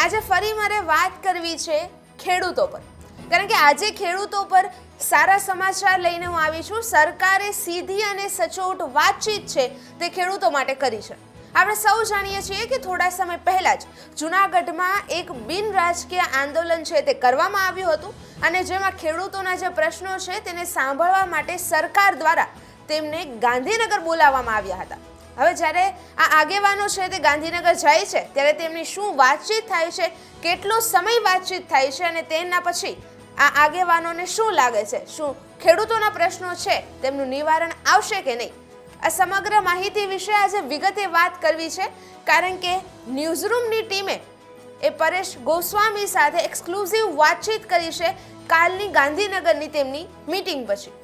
આજે ફરી મારે વાત કરવી છે ખેડૂતો પર. કારણ કે આજે ખેડૂતો પર સારા સમાચાર લઈને હું આવી છું. સરકારે સીધી અને સચોટ વાતચીત છે તે ખેડૂતો માટે કરી છે. આપણે સૌ જાણીએ છીએ કે થોડા સમય પહેલાં જ જૂનાગઢમાં એક બિન રાજકીય આંદોલન છે તે કરવામાં આવ્યું હતું અને જેમાં ખેડૂતોના જે પ્રશ્નો છે તેને સાંભળવા માટે સરકાર દ્વારા તેમને ગાંધીનગર બોલાવવામાં આવ્યા હતા. હવે જ્યારે આ આગેવાનો છે તે ગાંધીનગર જાય છે, ત્યારે તેમની શું વાતચીત થાય છે, કેટલો સમય વાતચીત થાય છે અને તેના પછી આ આગેવાનોને શું લાગે છે, શું ખેડૂતોના પ્રશ્નો છે, તેમનું નિવારણ આવશે કે નહીં? આ સમગ્ર માહિતી વિશે આજે વિગતે વાત કરવી છે, કારણ કે ન્યૂઝરૂમની ટીમે એ પરેશ ગોસ્વામી સાથે એક્સક્લુઝિવ વાતચીત કરી છે, કાલની ગાંધીનગરની તેમની મીટિંગ પછી.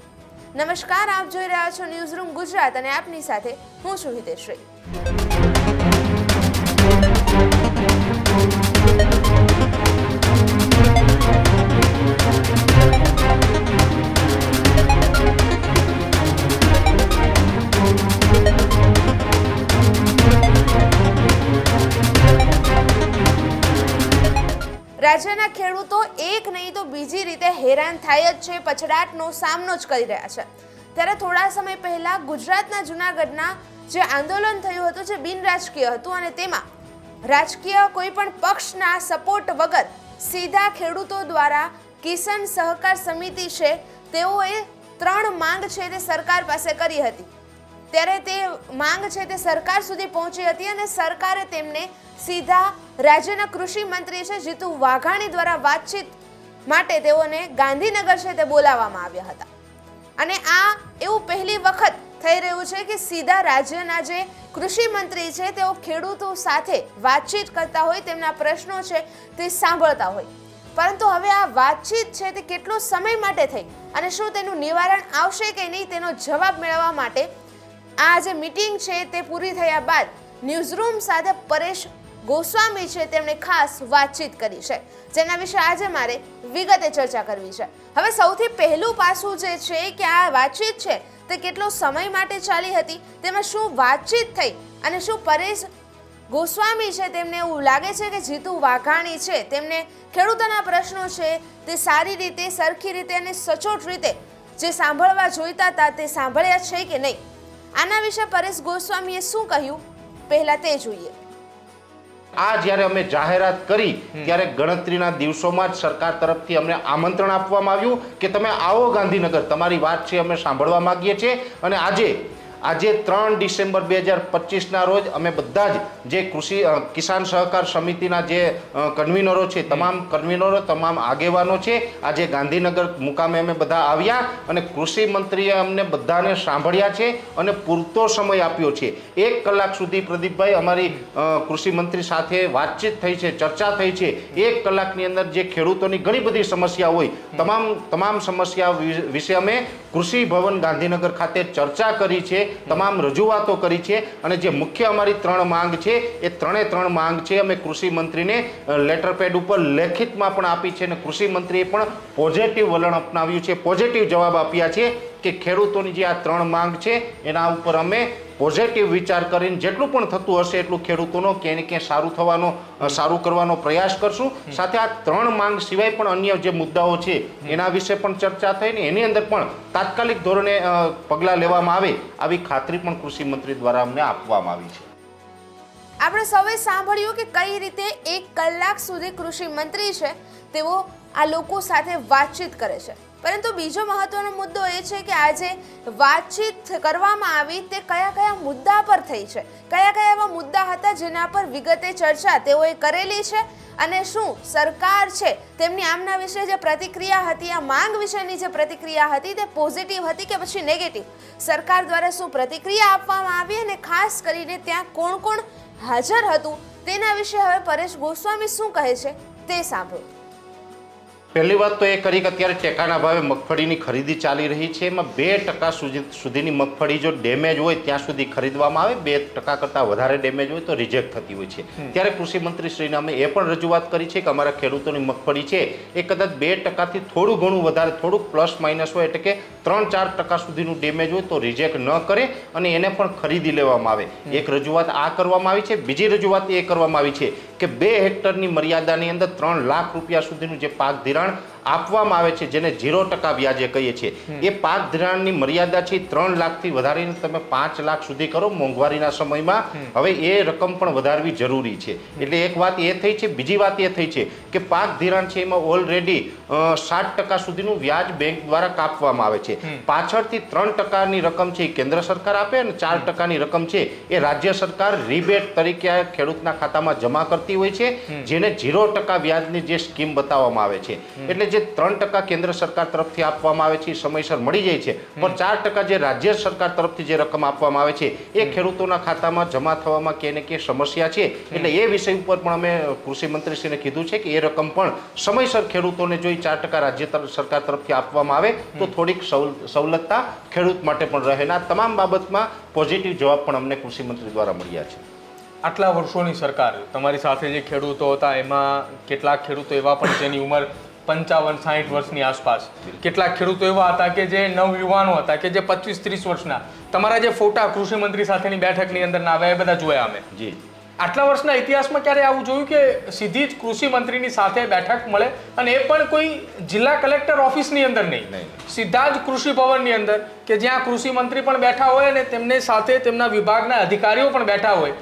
નમસ્કાર આપ જોઈ રહ્યા છો ન્યૂઝરૂમ ગુજરાત અને આપની સાથે હું છું હિતેશ્રી હેરાન થાય જ છે, પછડાટનો સામનો જ કરી રહ્યા છે. ત્યારે થોડા સમય પહેલાં ગુજરાતના જૂનાગઢના જે આંદોલન થયું હતું, જે બિન રાજકીય હતું અને તેમાં રાજકીય કોઈ પણ પક્ષના સપોર્ટ વગર સીધા ખેડૂતો દ્વારા કિસાન સહકાર સમિતિ છે, તેઓએ ત્રણ માંગ છે તે સરકાર પાસે કરી હતી. ત્યારે તે માંગ છે તે સરકાર સુધી પહોંચી હતી અને સરકારે તેમને સીધા રાજ્યના કૃષિ મંત્રી છે, જીતુ વાઘાણી દ્વારા વાતચીત માટે તેઓને ગાંધીનગર છે તે બોલાવવામાં આવ્યા હતા. અને આ એવું પહેલી વખત થઈ રહ્યું છે કે સીધા રાજ્યના જે કૃષિ મંત્રી છે તેઓ ખેડૂતો સાથે વાતચીત કરતા હોય, તેમના પ્રશ્નો છે તે સાંભળતા હોય. પરંતુ હવે આ વાતચીત છે તે કેટલો સમય માટે થઈ અને શું તેનું નિવારણ આવશે કે નહીં તેનો જવાબ મેળવવા માટે આ જે મીટિંગ છે તે પૂરી થયા બાદ ન્યૂઝરૂમ સાથે પરેશ ગોસ્વામી છે તેમણે ખાસ વાતચીત કરી છે. જેના વિશે આજે મારે વિગતે ચર્ચા કરવી છે. હવે સૌથી પહેલું પાસું જે છે કે આ વાતચીત છે તે કેટલો સમય માટે ચાલી હતી, તેમાં શું વાતચીત થઈ અને શું પરેશ ગોસ્વામી છે તેમને એવું લાગે છે કે જીતુ વાઘાણી છે, તેમને ખેડૂતોના પ્રશ્નો છે, તે સારી રીતે, સરખી રીતે અને સચોટ રીતે જે સાંભળવા જોઈતા હતા તે સાંભળ્યા છે કે નહીં? આના વિશે પરેશ ગોસ્વામીએ શું કહ્યું? પહેલાં તે જોઈએ. આ જ્યારે અમે જાહેરાત કરી ત્યારે ગણતરીના દિવસોમાં જ સરકાર તરફથી અમને આમંત્રણ આપવામાં આવ્યું કે તમે આવો ગાંધીનગર. તમારી વાત છે અમે સાંભળવા માંગીએ છીએ. અને આજે આજે ત્રણ ડિસેમ્બર બે હજાર પચીસના રોજ અમે બધા જ જે કૃષિ કિસાન સહકાર સમિતિના જે કન્વીનરો છે તમામ કન્વીનરો તમામ આગેવાનો છે આજે ગાંધીનગર મુકામે અમે બધા આવ્યા અને કૃષિ મંત્રીએ અમને બધાને સાંભળ્યા છે અને પૂરતો સમય આપ્યો છે. એક કલાક સુધી પ્રદીપભાઈ અમારી કૃષિ મંત્રી સાથે વાતચીત થઈ છે ચર્ચા થઈ છે. એક કલાકની અંદર જે ખેડૂતોની ઘણી બધી સમસ્યા હોય તમામ તમામ સમસ્યા વિશે અમે કૃષિ ભવન ગાંધીનગર ખાતે ચર્ચા કરી છે. તમામ રજૂઆતો કરી છે અને જે મુખ્ય અમારી ત્રણ માંગ છે, એ ત્રણે ત્રણ માંગ છે અમે કૃષિ મંત્રીને લેટર પેડ ઉપર લેખિતમાં પણ આપી છે અને કૃષિ મંત્રીએ પણ પોઝિટિવ વલણ અપનાવ્યું છે. પોઝિટિવ જવાબ આપ્યા છે કે ખેડૂતોની જે આ ત્રણ માંગ છે, એના ઉપર અમે પોઝિટિવ વિચાર કરીને જેટલું પણ થતું હશે એટલું ખેડૂતોનો ક્યાંય ને ક્યાંય સારું થવાનો સારું કરવાનો પ્રયાસ કરશું. સાથે આ ત્રણ માંગ સિવાય પણ અન્ય જે મુદ્દાઓ છે એના વિશે પણ ચર્ચા થઈ ને એની અંદર પણ તાત્કાલિક ધોરણે પગલાં લેવામાં આવે આવી ખાતરી પણ કૃષિ મંત્રી દ્વારા અમને આપવામાં આવી છે. આપણે સૌએ સાંભળ્યું કે કઈ રીતે એક કલાક સુધી કૃષિ મંત્રી છે તેઓ આ લોકો સાથે વાતચીત કરે છે. પરંતુ બીજો મહત્વનો મુદ્દો એ છે કે આજે વાતચીત કરવામાં આવી તે કયા કયા મુદ્દા પર થઈ છે? કયા કયા એવા મુદ્દા હતા જેના પર વિગતે ચર્ચા તેઓએ કરેલી છે? અને શું સરકાર છે તેમની આમના વિશે જે પ્રતિક્રિયા હતી, આ માંગ વિશેની જે પ્રતિક્રિયા હતી તે પોઝિટિવ હતી કે પછી નેગેટિવ? સરકાર દ્વારા શું પ્રતિક્રિયા આપવામાં આવી અને ખાસ કરીને ત્યાં કોણ કોણ હાજર હતું તેના વિશે હવે પરેશ ગોસ્વામી શું કહે છે તે સાંભળો. પહેલી વાત તો એ કરી કે અત્યારે ટેકાના ભાવે મગફળીની ખરીદી ચાલી રહી છે. એમાં બે ટકા સુધી સુધીની મગફળી જો ડેમેજ હોય ત્યાં સુધી ખરીદવામાં આવે. બે ટકા કરતાં વધારે ડેમેજ હોય તો રિજેક્ટ થતી હોય છે. ત્યારે કૃષિ મંત્રી શ્રીને અમે એ પણ રજૂઆત કરી છે કે અમારા ખેડૂતોની મગફળી છે એ કદાચ બે ટકાથી થોડું ઘણું વધારે થોડુંક પ્લસ માઇનસ હોય એટલે કે ત્રણ ચાર ટકા સુધીનું ડેમેજ હોય તો રિજેક્ટ ન કરે અને એને પણ ખરીદી લેવામાં આવે. એક રજૂઆત આ કરવામાં આવી છે બીજી રજૂઆત એ કરવામાં આવી છે કે બે હેક્ટરની મર્યાદાની અંદર ત્રણ લાખ રૂપિયા સુધીનું જે પાક ધિરાણ આપવામાં આવે છે જેને ઝીરો ટકા વ્યાજે કહીએ છીએ. એ પાક ધિરાણની મર્યાદા છે ત્રણ લાખથી વધારીને તમે પાંચ લાખ સુધી કરો મોંઘવારીના સમયમાં. હવે એ રકમ પણ વધારવી જરૂરી છે. એટલે એક વાત એ થઈ છે બીજી વાત એ થઈ છે કે પાક ધિરાણ છે એમાં ઓલરેડી સાત ટકા સુધીનું વ્યાજ બેંક દ્વારા કાપવામાં આવે છે. પાછળથી ત્રણ ટકાની રકમ છે એ કેન્દ્ર સરકાર આપે અને ચાર ટકાની રકમ છે એ રાજ્ય સરકાર રિબેટ તરીકે ખેડૂતના ખાતામાં જમા કરતી હોય છે જેને ઝીરો ટકા વ્યાજની જે સ્કીમ બતાવવામાં આવે છે. એટલે જે ત્રણ ટકા કેન્દ્ર સરકાર તરફથી આપવામાં આવે છે એ સમયસર મળી જાય છે. પણ ચાર ટકા જે રાજ્ય સરકાર તરફથી જે રકમ આપવામાં આવે છે એ ખેડૂતોના ખાતામાં જમા થવામાં કે ને કે સમસ્યા છે. એટલે એ વિષય ઉપર પણ અમે કૃષિ મંત્રીશ્રીને કીધું છે કે એ રકમ પણ સમયસર ખેડૂતોને જો ઈ ચાર ટકા રાજ્ય સરકાર તરફથી આપવામાં આવે તો થોડીક સવલતતા ખેડૂત માટે પણ રહે. આ તમામ બાબતમાં પોઝિટિવ જવાબ પણ અમને કૃષિમંત્રી દ્વારા મળ્યા છે. આટલા વર્ષોની સરકાર તમારી સાથે જે ખેડૂતો હતા એમાં કેટલાક ખેડૂતો એવા પણ જેની ઉંમર પંચાવન સાઠ વર્ષની આસપાસ. કેટલાક ખેડૂતો એવા હતા કે જે નવયુવાનો હતા કે જે પચીસ ત્રીસ વર્ષના. તમારા જે ફોટા કૃષિ મંત્રી સાથેની બેઠકની અંદર ના આવ્યા એ બધા જોયા અમે. જી. આટલા વર્ષના ઇતિહાસમાં ક્યારે આવું જોયું કે સીધી જ કૃષિ મંત્રીની સાથે બેઠક મળે અને એ પણ કોઈ જિલ્લા કલેક્ટર ઓફિસની અંદર નહીં. સીધા જ કૃષિ ભવનની અંદર કે જ્યાં કૃષિ મંત્રી પણ બેઠા હોય અને તેમને સાથે તેમના વિભાગના અધિકારીઓ પણ બેઠા હોય?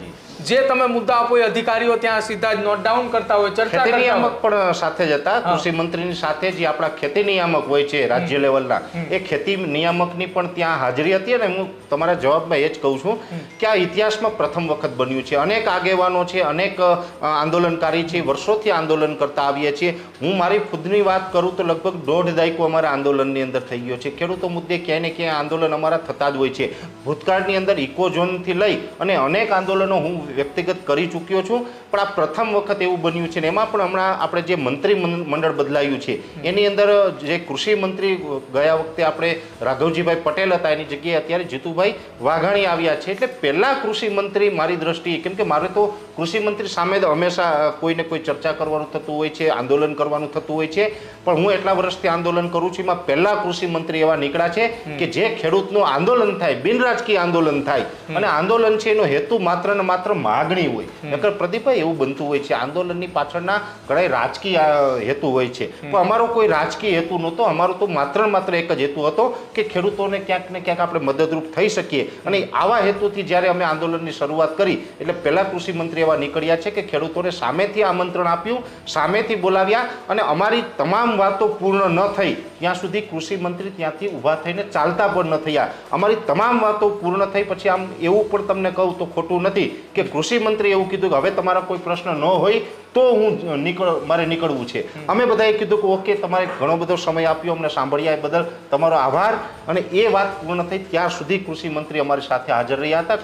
જે તમે મુદ્દા આપો એ અધિકારીઓ ત્યાં સીધા જ નોટ ડાઉન કરતા હોય ચર્ચા નિયામક પણ સાથે જ હતા. કૃષિ મંત્રીની સાથે જે આપણા ખેતી નિયામક હોય છે રાજ્ય લેવલના. એ ખેતી નિયામકની પણ ત્યાં હાજરી હતી અને હું તમારા જવાબમાં એ જ કહું છું કે આ ઇતિહાસમાં પ્રથમ વખત બન્યું છે. અનેક આગેવાનો છે અનેક આંદોલનકારી છે વર્ષોથી આંદોલન કરતા આવીએ છીએ. હું મારી ખુદની વાત કરું તો લગભગ દોઢ દાયકો અમારા આંદોલનની અંદર થઈ ગયો છે. ખેડૂતો મુદ્દે ક્યાંય ને ક્યાંય આંદોલન અમારા થતા જ હોય છે. ભૂતકાળની અંદર ઇકો ઝોનથી લઈ અને અનેક આંદોલનો હું વ્યક્તિગત કરી ચૂક્યો છું, પણ આ પ્રથમ વખત એવું બન્યું છે ને એમાં પણ હમણાં આપણે જે મંત્રી મંડળ બદલાયું છે, એની અંદર જે કૃષિ મંત્રી ગયા વખતે આપણે રાઘવજીભાઈ પટેલ હતા, એની જગ્યાએ અત્યારે જીતુભાઈ વાઘાણી આવ્યા છે. એટલે પહેલાં કૃષિ મંત્રી મારી દ્રષ્ટિએ, કેમ કે મારે તો કૃષિ મંત્રી સામે હંમેશા કોઈને કોઈ ચર્ચા કરવાનું થતું હોય છે આંદોલન કરવાનું થતું હોય છે. પણ હું એટલા વર્ષથી આંદોલન કરું છું એમાં પહેલા કૃષિ મંત્રી એવા નીકળ્યા છે કે જે ખેડૂતનું આંદોલન થાય બિન રાજકીય આંદોલન થાય. અને આંદોલન છે એનો હેતુ માત્ર ને માત્ર માગણી હોય. નકર પ્રદીપભાઈ એવું બનતું હોય છે. આંદોલનની પાછળના ઘણા રાજકીય હેતુ હોય છે. પણ અમારો કોઈ રાજકીય હેતુ નહોતો. અમારો તો માત્ર ને માત્ર એક જ હેતુ હતો કે ખેડૂતોને ક્યાંક ને ક્યાંક આપણે મદદરૂપ થઈ શકીએ. અને આવા હેતુથી જ્યારે અમે આંદોલનની શરૂઆત કરી એટલે પહેલા કૃષિ મંત્રી એવા નીકળ્યા છે કે ખેડૂતોને સામેથી આમંત્રણ આપ્યું સામેથી બોલાવ્યા અને અમારી તમામ વાતો પૂર્ણ ન થઈ. ત્યાં સુધી કૃષિ મંત્રી ત્યાંથી ઊભા થઈને ચાલતા પણ ન થયા. અમારી તમામ વાતો પૂર્ણ થઈ. પછી આમ એવું પણ તમને કહું તો ખોટું નથી કે કૃષિ મંત્રી એવું કીધું કે હવે તમારા કોઈ પ્રશ્ન ન હોય તો હું નીકળ મારે નીકળવું છે. અમે બધાએ કીધું કે ઓકે તમારે ઘણો બધો સમય આપ્યો અમને સાંભળ્યા એ બદલ તમારો આભાર. અને એ વાત પૂર્ણ થઈ. ત્યાં સુધી કૃષિ મંત્રી અમારી સાથે હાજર રહ્યા હતા.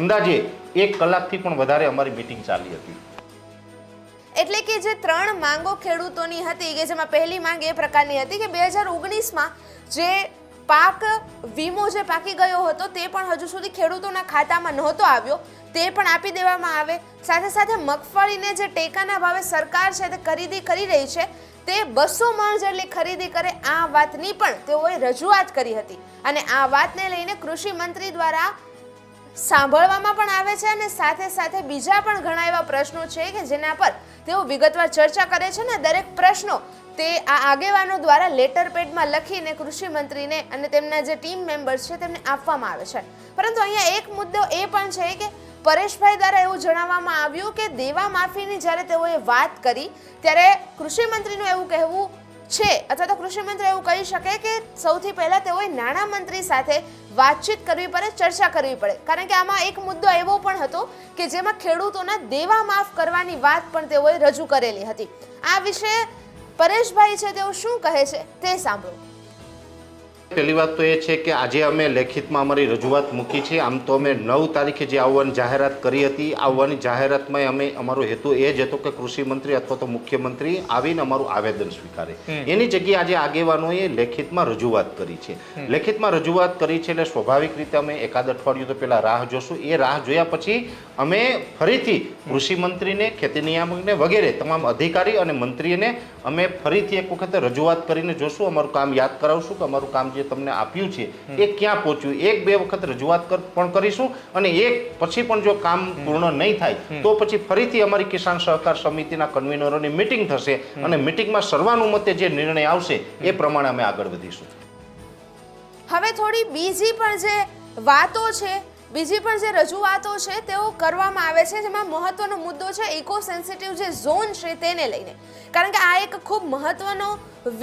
અંદાજે એક કલાકથી પણ વધારે અમારી મિટિંગ ચાલી હતી. એટલે કે જે ત્રણ માંગો ખેડૂતોની હતી, કે જેમાં પહેલી માંગ એ પ્રકારની હતી કે બે હજાર ઓગણીસમાં જે પાક વીમો જે પાકી ગયો હતો, તે પણ હજુ સુધી ખેડૂતોના ખાતામાં નહોતો આવ્યો. તે પણ આપી દેવામાં આવે. સાથે સાથે મગફળીને જે ટેકાના ભાવે સરકાર છે તે ખરીદી કરી રહી છે. તે બસો મણ જેટલી ખરીદી કરે આ વાતની પણ તેઓએ રજૂઆત કરી હતી. અને આ વાતને લઈને કૃષિ મંત્રી દ્વારા સાંભળવામાં પણ આવે છે અને સાથે સાથે બીજા પણ ઘણા એવા પ્રશ્નો છે કે જેના પર તેઓ વિગતવાર ચર્ચા કરે છે ને દરેક પ્રશ્નો તે આ આગેવાનો દ્વારા લેટર પેડમાં લખીને કૃષિ મંત્રીને અને તેમના જે ટીમ મેમ્બર્સ છે તેમને આપવામાં આવે છે. પરંતુ અહીંયા એક મુદ્દો એ પણ છે કે પરેશભાઈ દ્વારા એવું જણાવવામાં આવ્યું કે દેવા માફીની જ્યારે તેઓએ વાત કરી, ત્યારે કૃષિ મંત્રીનું એવું કહેવું છે અથવા તો કૃષિ મંત્રી એવું કહી શકે કે સૌથી પહેલા તેઓએ નાણાં મંત્રી સાથે વાતચીત કરવી પડે, ચર્ચા કરવી પડે. કારણ કે આમાં એક મુદ્દો એવો પણ હતો કે જેમાં ખેડૂતોના દેવા માફ કરવાની વાત પણ તેઓએ રજૂ કરેલી હતી. આ વિશે પરેશભાઈ છે તેઓ શું કહે છે તે સાંભળો. પહેલી વાત તો એ છે કે આજે અમે લેખિતમાં અમારી રજૂઆત મૂકી છે. આમ તો અમે નવ તારીખે જે આવવાની જાહેરાત કરી હતી આવવાની જાહેરાતમાં અમે અમારો હેતુ એ જ હતો કે કૃષિ મંત્રી અથવા તો મુખ્યમંત્રી આવીને અમારું આવેદન સ્વીકારે. એની જગ્યાએ આજે આગેવાનોએ લેખિતમાં રજૂઆત કરી છે. લેખિતમાં રજૂઆત કરી છે એટલે સ્વાભાવિક રીતે અમે એકાદ અઠવાડિયું તો પહેલા રાહ જોશું. એ રાહ જોયા પછી અમે ફરીથી કૃષિ મંત્રીને ખેતી નિયામકને વગેરે તમામ અધિકારી અને મંત્રીને અમે ફરીથી એક વખત રજૂઆત કરીને જોશું. અમારું કામ યાદ કરાવશું કે અમારું કામ જે જે તમને આપ્યું છે એ ક્યાં પહોંચ્યું? એક બે વખત રજૂઆત પણ કરીશું અને એક પછી પણ જો કામ પૂર્ણ નહીં થાય તો પછી ફરીથી અમારી કિસાન સહકાર સમિતિના કન્વીનરોની મિટિંગ થશે અને મિટિંગમાં સર્વાનુમતે જે નિર્ણય આવશે એ પ્રમાણે અમે આગળ વધીશું. હવે થોડી બીજી પણ જે વાતો છે બીજી પણ જે રજૂઆતો છે તેઓ કરવામાં આવે છે જેમાં મહત્વનો મુદ્દો છે ઇકો સેન્સિટિવ જે ઝોન છે તેને લઈને. કારણ કે આ એક ખૂબ મહત્વનો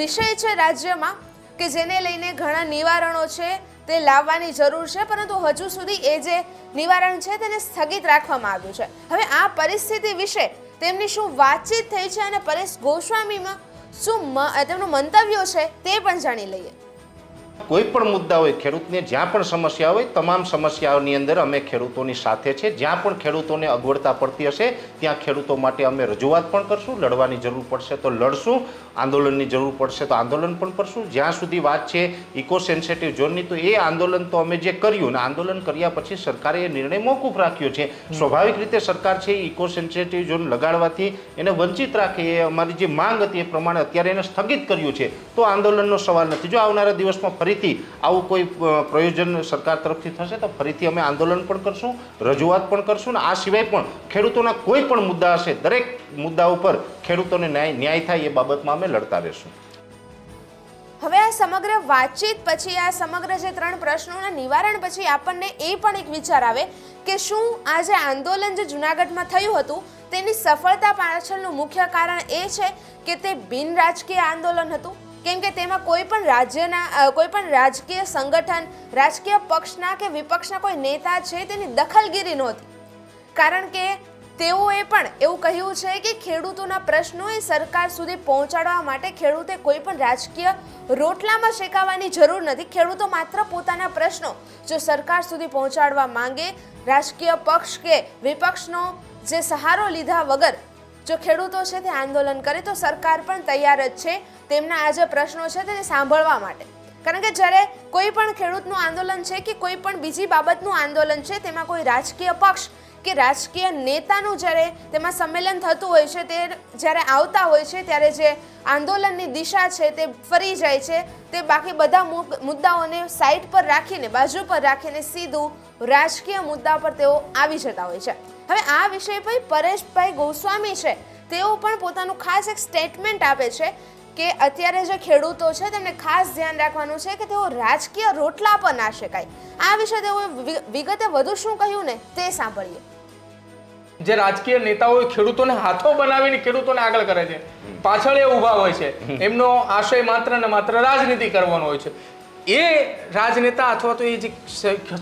વિષય છે રાજ્યમાં. કે જેને લઈને ઘણા નિવારણો છે તે લાવવાની જરૂર છે, પરંતુ હજુ સુધી એ જે નિવારણ છે તેને સ્થગિત રાખવામાં આવ્યું છે. હવે આ પરિસ્થિતિ વિશે તેમની શું વાતચીત થઈ છે અને પરેશ ગોસ્વામીમાં શું તેમનું મંતવ્યો છે તે પણ જાણી લઈએ. કોઈ પણ મુદ્દા હોય ખેડૂતને, જ્યાં પણ સમસ્યા હોય, તમામ સમસ્યાઓની અંદર અમે ખેડૂતોની સાથે છે. જ્યાં પણ ખેડૂતોને અગવડતા પડતી હશે, ત્યાં ખેડૂતો માટે અમે રજૂઆત પણ કરશું. લડવાની જરૂર પડશે તો લડશું. આંદોલનની જરૂર પડશે તો આંદોલન પણ કરશું. જ્યાં સુધી વાત છે ઇકો સેન્સિટિવ ઝોનની, તો એ આંદોલન તો અમે જે કર્યું ને આંદોલન કર્યા પછી સરકારે એ નિર્ણય મોકૂફ રાખ્યો છે. સ્વાભાવિક રીતે સરકાર છે ઇકો સેન્સિટિવ ઝોન લગાડવાથી એને વંચિત રાખે એ અમારી જે માંગ હતી એ પ્રમાણે અત્યારે એને સ્થગિત કર્યું છે. તો આંદોલનનો સવાલ નથી. જો આવનારા દિવસમાં ફરીથી આવું કોઈ પ્રયોજન સરકાર તરફથી થશે તો ફરીથી અમે આંદોલન પણ કરશું, રજૂઆત પણ કરશું ને આ સિવાય પણ ખેડૂતોના કોઈ પણ મુદ્દા હશે, દરેક મુદ્દા ઉપર ખેડૂતોને ન્યાય ન્યાય થાય એ બાબતમાં અમે લડતા રહેશું. હવે આ સમગ્ર વાતચીત પછી, આ સમગ્ર જે ત્રણ પ્રશ્નોના નિવારણ પછી આપણને એ પણ એક વિચાર આવે કે શું આ જે આંદોલન જે જુનાગઢમાં થયું હતું, તેની સફળતા પાછળનું મુખ્ય કારણ એ છે કે તે બિન રાજકીય આંદોલન હતું? કેમ કે તેમાં કોઈ પણ રાજ્યના કોઈ પણ રાજકીય સંગઠન, રાજકીય પક્ષના કે વિપક્ષના કોઈ નેતા છે તેની દખલગીરી નહોતી. કારણ કે તેઓએ પણ એવું કહ્યું છે કે ખેડૂતોના પ્રશ્નો એ સરકાર સુધી પહોંચાડવા માટે ખેડૂતે કોઈ પણ રાજકીય રોટલામાં શેકાવાની જરૂર નથી. ખેડૂતો માત્ર પોતાના પ્રશ્નો જો સરકાર સુધી પહોંચાડવા માંગે, રાજકીય પક્ષ કે વિપક્ષનો જે સહારો લીધા વગર જો ખેડૂતો છે તે આંદોલન કરે, તો સરકાર પણ તૈયાર જ છે તેમના આ જે પ્રશ્નો છે તેને સાંભળવા માટે. કારણ કે જ્યારે કોઈ પણ ખેડૂતનું આંદોલન છે કે કોઈ પણ બીજી બાબતનું આંદોલન છે, તેમાં કોઈ રાજકીય પક્ષ કે રાજકીય નેતાનું જ્યારે તેમાં સંમેલન થતું હોય છે, તે જ્યારે આવતા હોય છે, ત્યારે જે આંદોલનની દિશા છે તે ફરી જાય છે. તે બાકી બધા મુદ્દાઓને સાઈડ પર રાખીને, બાજુ પર રાખીને સીધું રાજકીય મુદ્દા પર તેઓ આવી જતા હોય છે. હવે આ વિષય પર પરેશભાઈ ગોસ્વામી છે. તેઓ પણ પોતાનું ખાસ એક સ્ટેટમેન્ટ આપે છે કે અત્યારે જે ખેડૂતો છે તેમને ખાસ ધ્યાન રાખવાનું છે કે તેઓ રાજકીય રોટલા પર ના શેકાય. આ વિશે તેઓએ વિગતે વધુ શું કહ્યું ને તે સાંભળીએ. જે રાજકીય નેતાઓ ખેડૂતોને હાથો બનાવીને ખેડૂતોને આગળ કરે છે. પાછળ એ ઊભા હોય છે. એમનો આશય માત્ર ને માત્ર રાજનીતિ કરવાનો હોય છે. એ રાજનેતા અથવા તો એ જે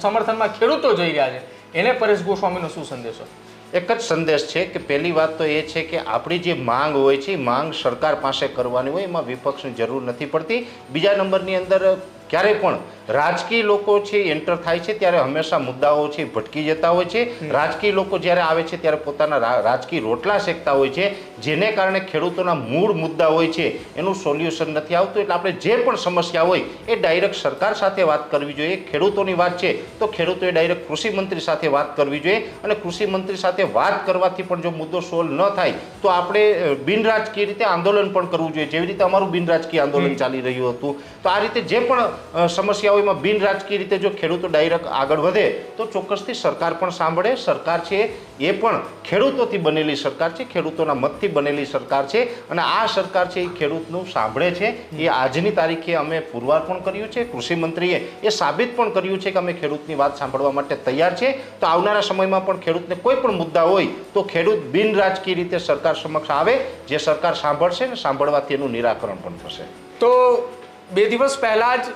સમર્થનમાં ખેડૂતો જઈ રહ્યા છે. એને પરેશ ગોસ્વામીનો શું સંદેશો? એક જ સંદેશ છે કે પહેલી વાત તો એ છે કે આપણી જે માંગ હોય છે માંગ સરકાર પાસે કરવાની હોય, એમાં વિપક્ષની જરૂર નથી પડતી. બીજા નંબરની અંદર ક્યારે પણ રાજકીય લોકો છે એન્ટર થાય છે ત્યારે હંમેશા મુદ્દાઓ છે ભટકી જતા હોય છે. રાજકીય લોકો જ્યારે આવે છે ત્યારે પોતાના રાજકીય રોટલા શેકતા હોય છે જેને કારણે ખેડૂતોના મૂળ મુદ્દા હોય છે એનું સોલ્યુશન નથી આવતું. એટલે આપણે જે પણ સમસ્યા હોય એ ડાયરેક્ટ સરકાર સાથે વાત કરવી જોઈએ. ખેડૂતોની વાત છે તો ખેડૂતોએ ડાયરેક્ટ કૃષિ મંત્રી સાથે વાત કરવી જોઈએ. અને કૃષિ મંત્રી સાથે વાત કરવાથી પણ જો મુદ્દો સોલ્વ ન થાય તો આપણે બિનરાજકીય રીતે આંદોલન પણ કરવું જોઈએ. જેવી રીતે અમારું બિન રાજકીય આંદોલન ચાલી રહ્યું હતું. તો આ રીતે જે પણ અ, સમસ્યા એમાં બિન રાજકીય રીતે જો ખેડૂતો ડાયરેક્ટ આગળ વધે તો ચોક્કસથી સરકાર પણ સાંભળે. સરકાર છે એ પણ ખેડૂતોથી બનેલી સરકાર છે ખેડૂતોના મતથી બનેલી સરકાર છે અને આ સરકાર છે એ ખેડૂતનું સાંભળે છે. એ આજની તારીખે અમે પુરવાર પણ કર્યું છે. કૃષિમંત્રીએ એ સાબિત પણ કર્યું છે કે અમે ખેડૂતની વાત સાંભળવા માટે તૈયાર છે. તો આવનારા સમયમાં પણ ખેડૂતને કોઈ પણ મુદ્દા હોય તો ખેડૂત બિન રાજકીય રીતે સરકાર સમક્ષ આવે જે સરકાર સાંભળશે ને સાંભળવાથી એનું નિરાકરણ પણ થશે. તો બે દિવસ પહેલાં જ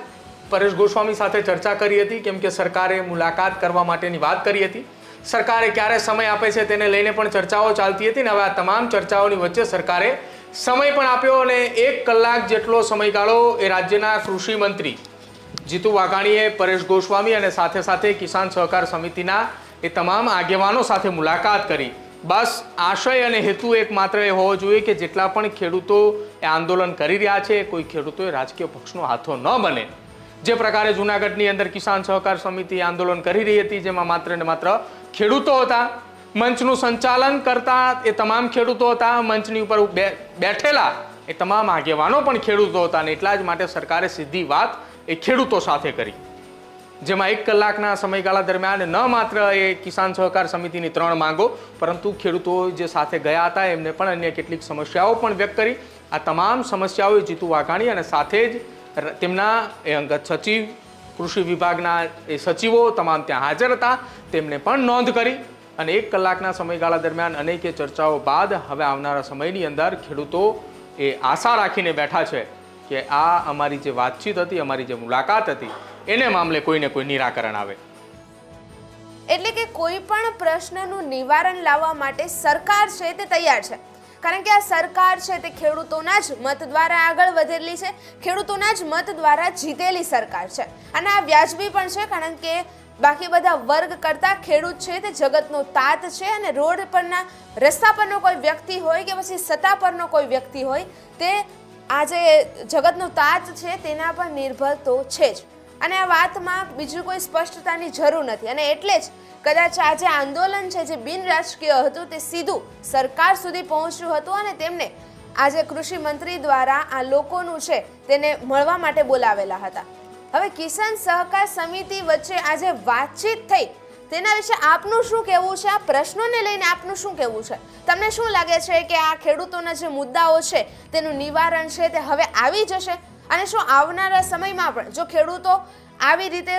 પરેશ ગોસ્વામી સાથે ચર્ચા કરી હતી, કેમ કે સરકારે મુલાકાત કરવા માટેની વાત કરી હતી. સરકારે ક્યારે સમય આપે છે તેને લઈને પણ ચર્ચાઓ ચાલતી હતી ને હવે આ તમામ ચર્ચાઓની વચ્ચે સરકારે સમય પણ આપ્યો અને એક કલાક જેટલો સમયગાળો એ રાજ્યના કૃષિ મંત્રી જીતુ વાઘાણીએ પરેશ ગોસ્વામી અને સાથે સાથે કિસાન સહકાર સમિતિના એ તમામ આગેવાનો સાથે મુલાકાત કરી. બસ આશય અને હેતુ એક માત્ર એ હોવો જોઈએ કે જેટલા પણ ખેડૂતો એ આંદોલન કરી રહ્યા છે. કોઈ ખેડૂતોએ રાજકીય પક્ષનો હાથો ન બને. જે પ્રકારે જુનાગઢની અંદર કિસાન સહકાર સમિતિ આંદોલન કરી રહી હતી, જેમાં માત્ર ને માત્ર ખેડૂતો હતા. મંચનું સંચાલન કરતા એ તમામ ખેડૂતો હતા. મંચની ઉપર બેઠેલા એ તમામ આગેવાનો પણ ખેડૂતો હતા અને એટલા જ માટે સરકારે સીધી વાત એ ખેડૂતો સાથે કરી. જેમાં એક કલાકના સમયગાળા દરમિયાન ન માત્ર એ કિસાન સહકાર સમિતિની ત્રણ માંગો, પરંતુ ખેડૂતો જે સાથે ગયા હતા, એમને પણ અન્ય કેટલીક સમસ્યાઓ પણ વ્યક્ત કરી. આ તમામ સમસ્યાઓએ જીતુ વાઘાણી અને સાથે જ તેમના એ અંગત સચિવ, કૃષિ વિભાગના એ સચિવો તમામ ત્યાં હાજર હતા. તેમણે પણ નોંધ કરી અને એક કલાકના સમયગાળા દરમિયાન અનેકે ચર્ચાઓ બાદ હવે આવનારા સમયની અંદર ખેડૂતો એ આશા રાખીને બેઠા છે કે આ અમારી જે વાતચીત હતી, અમારી જે મુલાકાત હતી, એને મામલે કોઈને કોઈ નિરાકરણ આવે. એટલે કે કોઈ પણ પ્રશ્નનું નિવારણ લાવવા માટે સરકાર છે તે તૈયાર છે. કારણ કે આ સરકાર છે તે ખેડૂતોના જ મત દ્વારા આગળ વધેલી છે. ખેડૂતોના જ મત દ્વારા જીતેલી સરકાર છે. અને આ વ્યાજબી પણ છે કારણ કે બાકી બધા વર્ગ કરતા ખેડૂત છે તે જગતનો તાત છે અને રોડ પરના રસ્તા પરનો કોઈ વ્યક્તિ હોય કે પછી સત્તા પરનો કોઈ વ્યક્તિ હોય તે આ જે જગતનો તાત છે તેના પર નિર્ભર તો છે જ. અને આ વાતમાં બીજું કોઈ સ્પષ્ટતાની જરૂર નથી. અને એટલે જ કદાચ આ જે આંદોલન છે જે બિન રાજકીય હતું તે સીધું સરકાર સુધી પહોંચ્યું હતું અને તેમને આજે કૃષિ મંત્રી દ્વારા આ લોકોનું છે તેને મળવા માટે બોલાવેલા હતા. હવે કિસાન સહકાર સમિતિ વચ્ચે આજે વાતચીત થઈ. તેના વિશે આપનું શું કહેવું છે? આ પ્રશ્નોને લઈને આપનું શું કહેવું છે? તમને શું લાગે છે કે આ ખેડૂતોના જે મુદ્દાઓ છે તેનું નિવારણ છે તે હવે આવી જશે? અને શું આવનારા સમયમાં પણ જો ખેડૂતો આવી રીતે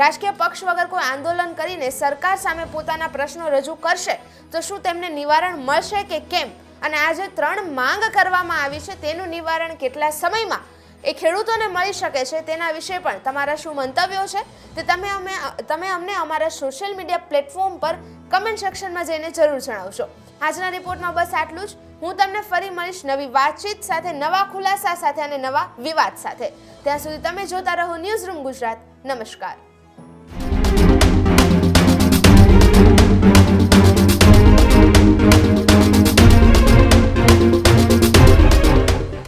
રાજકીય પક્ષ વગર કોઈ આંદોલન કરીને સરકાર સામે પોતાના પ્રશ્નો રજૂ કરશે, તો શું તેમને નિવારણ મળશે કે કેમ? અને આ જે ત્રણ માંગ કરવામાં આવી છે, તેનું નિવારણ કેટલા સમયમાં એ ખેડૂતોને મળી શકે છે, તેના વિશે પણ તમારા શું મંતવ્યો છે? તે તમે અમે, તમે અમને અમારા સોશિયલ મીડિયા પ્લેટફોર્મ પર કમેન્ટ સેક્શનમાં જઈને જરૂર જણાવશો. આજના રિપોર્ટમાં બસ આટલું જ. હું તમને ફરી મળીશ નવી વાતચીત સાથે, નવા ખુલાસા સાથે અને નવા વિવાદ સાથે. ત્યાં સુધી તમે જોતા રહો ન્યૂઝ રૂમ ગુજરાત. નમસ્કાર.